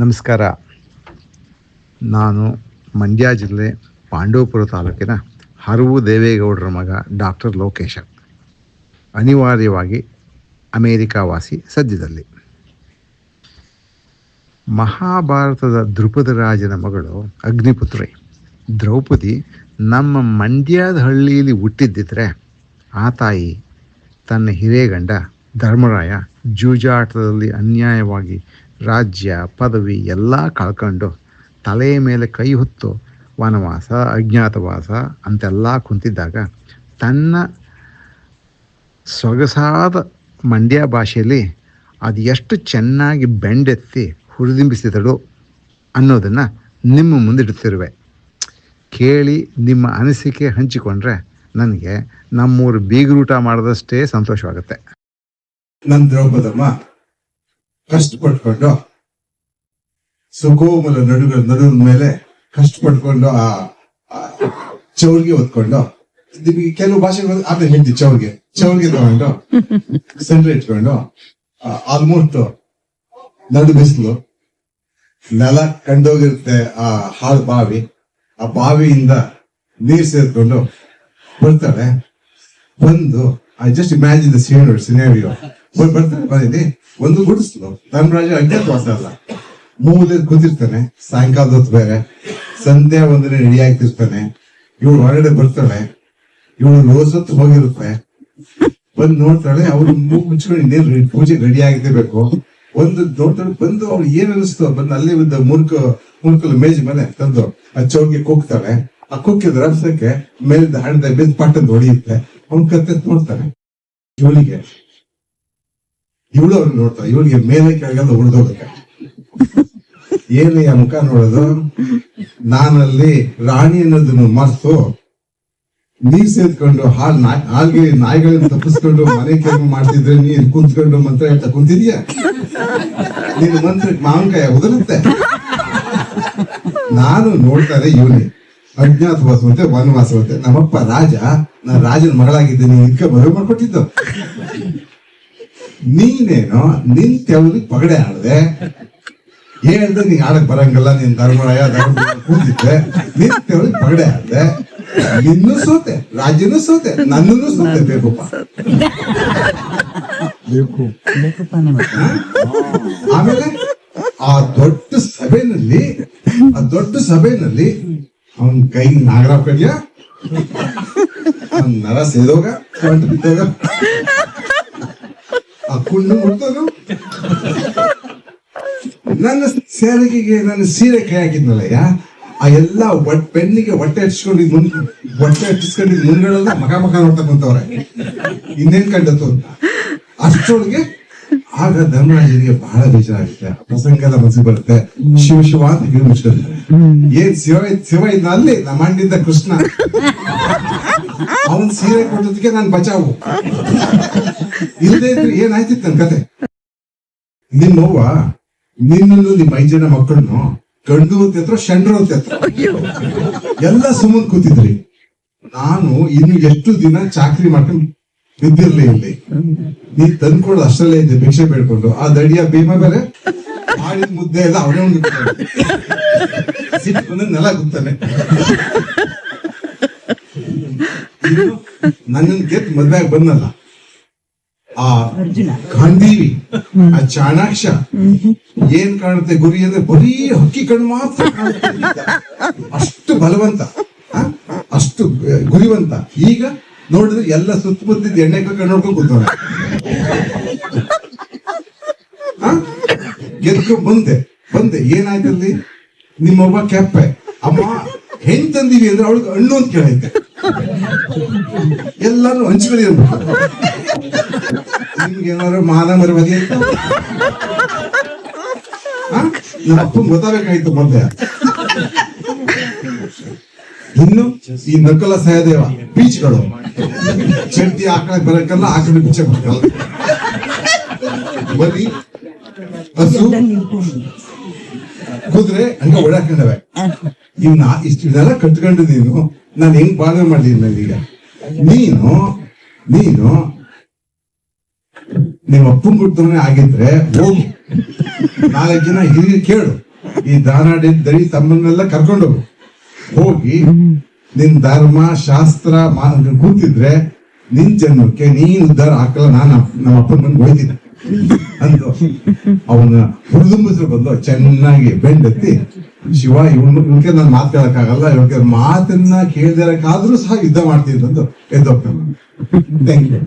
ನಮಸ್ಕಾರ. ನಾನು ಮಂಡ್ಯ ಜಿಲ್ಲೆ ಪಾಂಡವಪುರ ತಾಲೂಕಿನ ಹರವು ದೇವೇಗೌಡರ ಮಗ ಡಾಕ್ಟರ್ ಲೋಕೇಶ. ಅನಿವಾರ್ಯವಾಗಿ ಅಮೇರಿಕಾವಾಸಿ ಸದ್ಯದಲ್ಲಿ. ಮಹಾಭಾರತದ ದ್ರುಪದ ರಾಜನ ಮಗಳು ಅಗ್ನಿಪುತ್ರಿ ದ್ರೌಪದಿ ನಮ್ಮ ಮಂಡ್ಯದ ಹಳ್ಳಿಯಲ್ಲಿ ಹುಟ್ಟಿದ್ದಿದ್ರೆ ಆ ತಾಯಿ ತನ್ನ ಹಿರೇಗಂಡ ಧರ್ಮರಾಯ ಜೂಜಾಟದಲ್ಲಿ ಅನ್ಯಾಯವಾಗಿ ರಾಜ್ಯ, ಪದವಿ ಎಲ್ಲ ಕಳ್ಕೊಂಡು ತಲೆಯ ಮೇಲೆ ಕೈ ಹೊತ್ತು ವನವಾಸ, ಅಜ್ಞಾತವಾಸ ಅಂತೆಲ್ಲ ಕುಂತಿದ್ದಾಗ ತನ್ನ ಸೊಗಸಾದ ಮಂಡ್ಯ ಭಾಷೆಯಲ್ಲಿ ಅದು ಎಷ್ಟು ಚೆನ್ನಾಗಿ ಬೆಂಡೆತ್ತಿ ಹುರಿದಿಂಬಿಸಿದಳು ಅನ್ನೋದನ್ನು ನಿಮ್ಮ ಮುಂದಿಡುತ್ತಿರುವೆ ಕೇಳಿ ನಿಮ್ಮ ಅನಿಸಿಕೆ ಹಂಚಿಕೊಂಡ್ರೆ ನನಗೆ ನಮ್ಮೂರು ಬೀಗರೂಟ ಮಾಡಿದಷ್ಟೇ ಸಂತೋಷವಾಗುತ್ತೆ. ನನ್ನ ದ್ರೌಪದಮ್ಮ ಕಷ್ಟಪಟ್ಕೊಂಡು ಸುಕೋಮಲ ನಡುಗ ನಡುವಿನ ಮೇಲೆ ಕಷ್ಟಪಟ್ಕೊಂಡು ಆ ಚೌಲ್ಗೆ ಹೊತ್ಕೊಂಡು, ನಿಮಗೆ ಕೆಲವು ಭಾಷೆಗಳು ಅದೇ ಹೇಳ್ತೀವಿ ಚೌಲ್ಗೆ ಚೌಲ್ಗೆ ತಗೊಂಡು ಸೆಂಟ್ರ್ ಇಟ್ಕೊಂಡು ಆಲ್ಮೋಸ್ಟ್ ನಡು ಬಿಸಿಲು, ನೆಲ ಕಂಡೋಗಿರುತ್ತೆ ಆ ಹಾಳು ಬಾವಿ, ಆ ಬಾವಿಯಿಂದ ನೀರ್ ಸೇರ್ಕೊಂಡು ಬರ್ತಾಳೆ ಬಂದು ಐ ಜಸ್ಟ್ ಇಮ್ಯಾಜಿನ್ ದ ಸೀನರ್ ಸಿನೇರಿಯೋ ಬರ್ತಾನೆ ಬಂದಿದ್ದಿ? ಒಂದು ಗುಡಿಸ್ಲು ಧರ್ಮರಾಜ ಅಜ್ಞಾತವಾಸ ಅಲ್ಲ. ಮೂಲೆ ಕೂತಿರ್ತಾನೆ ಸಾಯಂಕಾಲದ ಹೊತ್ತು ಬೇರೆ. ಸಂಧ್ಯಾ ಒಂದ್ರೆ ರೆಡಿ ಆಗ್ತಿರ್ತಾನೆ. ಇವಳು ಹೊರಗಡೆ ಬರ್ತಾಳೆ. ಇವಳು ರೋಸ್ ಹೊತ್ತು ಹೋಗಿರುತ್ತೆ. ಬಂದು ನೋಡ್ತಾಳೆ, ಅವ್ರು ಮುಚ್ಕೊಂಡು ಇನ್ನೇನು ಪೂಜೆ ರೆಡಿ ಆಗಿರ್ಬೇಕು. ಒಂದು ನೋಡ್ತಾಳೆ ಬಂದು ಅವ್ಳು ಏನ್ ಅನಿಸ್ತು ಬಂದು ಅಲ್ಲೇ ಒಂದು ಮುರ್ಕ ಮುರುಕಲು ಮೇಜ್ ಮೇಲೆ ತಂದು ಆ ಚೌಕಿ ಕುಗ್ತಾಳೆ. ಆ ಕುಕ್ಕಿದ ರಭಸಕ್ಕೆ ಮೇಲಿಂದ ಹಣದ ಮೇಲೆ ಪಟ್ಟಂದು ಹೊಡಿಯುತ್ತೆ. ಅವ್ನ್ ಕತ್ತೆ ನೋಡ್ತಾನೆ ಇವಳಿಗೆ ಇವಳು ಅವ್ರು ನೋಡ್ತಾ ಇವಳಿಗೆ ಮೇಲೆ ಕೆಳಗೆಲ್ಲ ಏನೇ ಏನಯ್ಯ ಮುಖ ನೋಡೋದು? ನಾನಲ್ಲಿ ರಾಣಿ ಅನ್ನೋದನ್ನು ಮರ್ತು ನೀರ್ ಸೇದ್ಕೊಂಡು ಹಾಲ್ ನಾಯ್, ಹಾಲ್ಗೆ ನಾಯಿಗಳನ್ನ ತಪ್ಪಿಸ್ಕೊಂಡು ಮನೆ ಕೆಲಸ ಮಾಡ್ತಿದ್ರೆ ನೀನ್ ಕುಂತ್ಕೊಂಡು ಮಂತ್ರ ಹೇಳ್ತಾ ಕುಂತಿದ್ಯಾ? ನೀನು ಮಂತ್ರ ಮಾವಿನಕಾಯ ಉದುರುತ್ತೆ. ನಾನು ನೋಡ್ತಾರೆ ಇವನೇ. ಅಜ್ಞಾತವಾಸವಂತೆ ವನವಾಸವಂತೆ. ನಮ್ಮಪ್ಪ ರಾಜ, ನಾನು ರಾಜನ ಮಗಳಾಗಿದ್ದೀನಿ ಇದಕ್ಕೆ ಮದುವೆ ಮಾಡ್ಕೊಟ್ಟಿದ್ದು. ನೀನೇನೋ ನಿನ್ ತೆವಲಿ ಪಗಡೆ ಆಡದೆ. ಹೇಳ್ದೆ ನೀನ್ ಆಡಕ್ ಬರಂಗಲ್ಲ ನೀನ್ ಧರ್ಮರಾಯ ಧರ್ಮ ಕೂತಿದ್ದೆ. ನಿನ್ ತೆವಲಿ ಪಗಡೆ ಆಡದೆ. ನಿನ್ನೂ ಸೋತೆ ರಾಜ್ಯನೂ ಸೋತೆ ನನ್ನನ್ನು ಸೋತೆ ಬೇಕಪ್ಪ ಆಮೇಲೆ ಆ ದೊಡ್ಡ ಸಭೆನಲ್ಲಿ ಆ ದೊಡ್ಡ ಸಭೆನಲ್ಲಿ ಅವನ್ ಕೈ ನಾಗರ ಕಡಿಯ ನರ ಸೇದೋಗ ಬಿದ್ದೋಗ. ಆ ಕುಂಡು ನನ್ನ ಸೇರಿಗೆಗೆ ನನ್ನ ಸೀರೆ ಕೈ ಹಾಕಿದ್ನಲ್ಲಯ್ಯ ಆ ಎಲ್ಲ ಒಟ್ ಪೆನ್ನಿಗೆ ಹೊಟ್ಟೆ ಹಚ್ಕೊಂಡಿದ್ ಮುನ್ ಹೊಟ್ಟೆ ಹಚ್ಚಿಸ್ಕೊಂಡು ಮುಂದ್ಗಡೆಲ್ಲ ಮಗ ಮಗ ನೋಡ್ತಾ ಇನ್ನೇನ್ ಕಂಡತ್ತು ಅಂತ. ಅಷ್ಟರೊಳಗೆ ಆಗ ಧರ್ಮರಾಜನಿಗೆ ಬಹಳ ಬೇಜಾರಾಗುತ್ತೆ ಪ್ರಸಂಗದ ಮನಸ್ಸಿಗೆ ಬರುತ್ತೆ. ಶಿವ ಶಿವ ಅಂತ ಹೇಳಿ ಮುಚ್ಕೊಂಡು ಏನ್ ಶಿವ ಶಿವ ಇದ್ನ ಅಲ್ಲಿ? ನಮ್ಮ ಕೃಷ್ಣ. ಅವನ್ ಸೀರೆ ಕೊಟ್ಟದಕ್ಕೆ ನಾನ್ ಬಚಾವು. ಇಲ್ಲದೆ ಇದ್ರೆ ಏನಾಯ್ತಿತ್ತು ನನ್ ಕತೆ? ನಿನ್ನವ್ವ ನಿನ್ನನ್ನು ನಿಮ್ಮ ಐದು ಜನ ಮಕ್ಕಳನ್ನು ಗಂಡು ಅಂತ ಹತ್ರ ಶಂಡ್ರು ಅಂತ ಹತ್ರ ಎಲ್ಲ ಸುಮ್ಮನ್ ಕೂತಿದ್ರಿ. ನಾನು ಇನ್ನು ಎಷ್ಟು ದಿನ ಚಾಕ್ರಿ ಮಾಡ್ಕೊಂಡು ಬಿದ್ದಿರ್ಲಿ ಇಲ್ಲಿ. ನೀ ತಂದ್ಕೊಡೋದು ಅಷ್ಟರಲ್ಲೇ ಇದೆ ಭಿಕ್ಷೆ ಬೇಡ್ಕೊಂಡು. ಆ ದಡಿಯ ಭೀಮ ಬೇರೆ ಮಾಡಿದ ಮುದ್ದೆ ಎಲ್ಲ ಅವನೇ ಒಂದು ಸಿಟ್ಟು ಬಂದ್ರೆ ನೆಲ ಗುತ್ತಾನೆ ನನ್ನ ಗೆದ್ದು ಮದ್ವೆ ಬಂದಲ್ಲ ಆ ಗಾಂಧೀವಿ ಆ ಚಾಣಾಕ್ಷ ಏನ್ ಕಾಣುತ್ತೆ ಗುರಿ ಅಂದ್ರೆ ಬರೀ ಹಕ್ಕಿ ಕಣ್ ಮಾತ್ರ ಅಷ್ಟು ಬಲವಂತ? ಅಷ್ಟು ಗುರಿವಂತ. ಈಗ ನೋಡಿದ್ರೆ ಎಲ್ಲ ಸುತ್ತಮುತ್ತಿದ್ದ ಎಣ್ಣೆ ಕಣ್ಣು ನೋಡ್ಕೊಂಡು ಕೂತವ್ರೆ ಗೆದ್ಕೊಂಡ್ ಬಂದೆ. ಬಂದೆ. ಏನಾಯ್ತಲ್ಲಿ ನಿಮ್ಮವ್ವ ಕೆಪ್ಪೆ ಅಮ್ಮ, ಹೆಣ್ ತಂದೀವಿ ಅಂದ್ರೆ ಅವಳಿಗೆ ಹಣ್ಣು ಅಂತ ಕೇಳೈತೆ ಎಲ್ಲಾರು ಹಂಚ್ಕೊಳ್ಳಿ ಅಂದ್ಬಿಟ್ಟು ನಿಮ್ಗೆ ಏನಾದ್ರು ಮಾನ ಮರ್ಯಾದೆ ನಮ್ಮ ಅಪ್ಪ ಗೊತ್ತಾಗಬೇಕಾಯ್ತು ಮೊದ್ಲೆ. ಇನ್ನು ಈ ನಕಲ ಸಹದೇವ, ಬೀಚ್ಗಳು. ಚಡ್ಡಿ ಆಕಳ ಬರಕಲ್ಲ, ಆಕಳ ಬೀಚ ಬರಕ್ಕಲ್ಲ ಬರೀ ಹಸು ಕುದುರೆ ಹಂಗ ಓಡಾಕೊಂಡವೆ ಇವ್ನ ಇಷ್ಟು ಇದೆಲ್ಲ ಕಟ್ಕೊಂಡು ನೀನು ನಾನು ಹೆಂಗ್ ಮಾಡಿದೀನಿ ನನ್ ಈಗ. ನೀನು ನೀನು ನಿಮ್ಮ ಅಪ್ಪನ ಬಿಡ್ತವನೇ ಆಗಿದ್ರೆ ಹೋಗಿ. ನಾಲ್ಕು ಜನ ಹಿರಿಯ ಕೇಳು. ಈ ದಾನಾಡಿ ದರಿ ತಮ್ಮನ್ನೆಲ್ಲ ಕರ್ಕೊಂಡು ಹೋಗು. ಹೋಗಿ ನಿನ್ ಧರ್ಮ ಶಾಸ್ತ್ರ ಮಾ- ಕೂತಿದ್ರೆ ನಿನ್ ಜನ್ಮಕ್ಕೆ ನೀನ್ ಉದ್ಧಾರ ಹಾಕಲ್ಲ ನಾನು ನಮ್ಮ ಅಪ್ಪನ ಮನೆಗೆ ಹೋಯ್ತೀನಿ. ಅಂದು ಅವನ ಹುರಿದುಂಬಿಸ್ರು ಬಂದು ಚೆನ್ನಾಗಿ ಬೆಂಡೆತ್ತಿ, ಶಿವ, ಇವನು ಇವಕ್ಕೆ ನಾನು ಮಾತು ಕೇಳಕ್ಕಾಗಲ್ಲ ಇವಕ್ಕೆ ಮಾತನ್ನ ಕೇಳ್ದಿರಕ್ಕಾದ್ರೂ ಸಹ ಯುದ್ಧ ಮಾಡ್ತೀನಿ ಅಂತ ಎದ್ದೋಗ್ತಾನೆ ಥ್ಯಾಂಕ್ ಯು